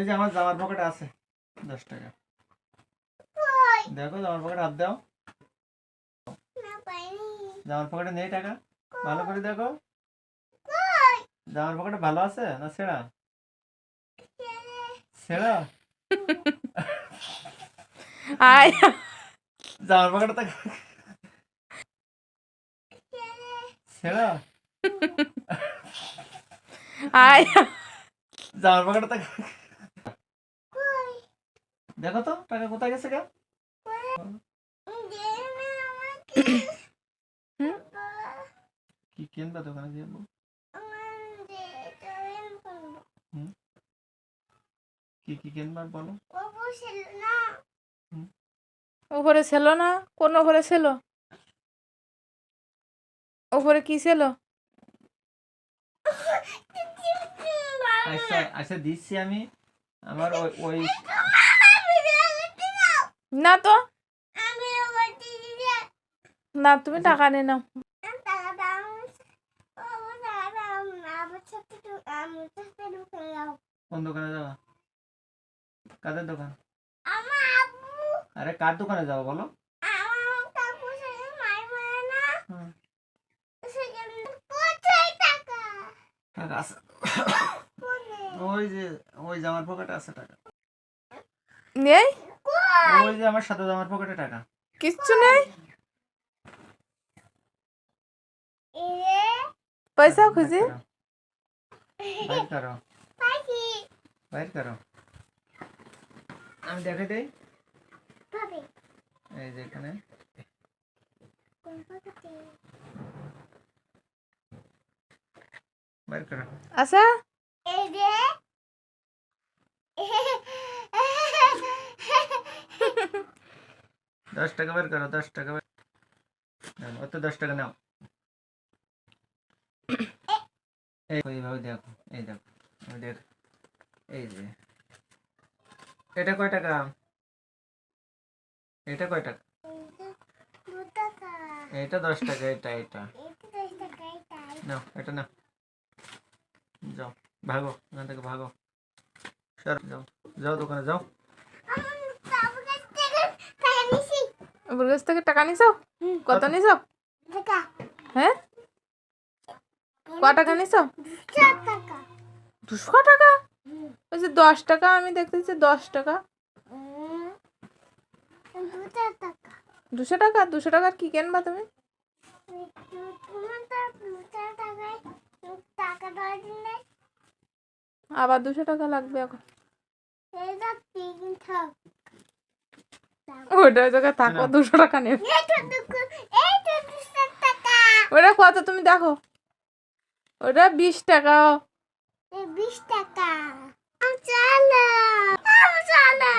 ওই যে আমার জামার পকেটে আছে দশ টাকা। দেখো জামার পকেটে হাত দাও। জামার পকেটে নেই টাকা। ভালো করে দেখো। জামার পকেটে ভালো আছে না ছেঁড়া? ছেঁড়া? আয়। জামার পকেটে তো ছেঁড়া? আয়। জামার পকেটে তো দেখো তো টাকা কোথায় গেছে গা? কি কিনবা দোকানে যাব কি কি কিনবার বলো। উপরে ছিল না? কোন উপরে ছিল? উপরে কি ছিল? আচ্ছা আচ্ছা দিচ্ছি আমি। আমার ওই ওই না তো? না তুমি টাকা নিয়ে নাও। কোন দোকানে কাদের দোকান? আরে কার দোকানে বলো? হুম, টাকা। আছে। ওই যে ওই জামার পকেটে আছে টাকা। নেই? ওই যে আমার সাথে জামার পকেটে টাকা। কিচ্ছু নেই? পয়সা খুঁজি? বাইর করো। বাইর করো। আমি দেখে দেই। এই যে এখানে। বাইর করো। আচ্ছা। দশ টাকা বের করো, দশ টাকা বের অত দশ টাকা নাও। এই এইভাবে দেখো, এই দেখো দেখ, এই যে। এটা কয় টাকা? এটা কয় টাকা? এটা দশ টাকা, এটা এটা। নাও এটা নাও। যাও, ভাগো, এখান থেকে ভাগো। সর, যাও যাও দোকানে, যাও। ওর কাছ থেকে টাকা নিছো? কত নিছো? হ্যাঁ? ক টাকা নিছো? দুশো টাকা। ওই যে দশ টাকা? আমি দেখতেছি দশ টাকা। দুশো টাকা। দুশো টাকার কি কেনবা তুমি? আবার দুশো টাকা লাগবে এখন। ওটা তোকে থাকো হ্যাঁ। দুশো টাকা নেবে ওটা কত তুমি দেখো। ওটা বিশ টাকা। বিশ টাকা। চলো চলো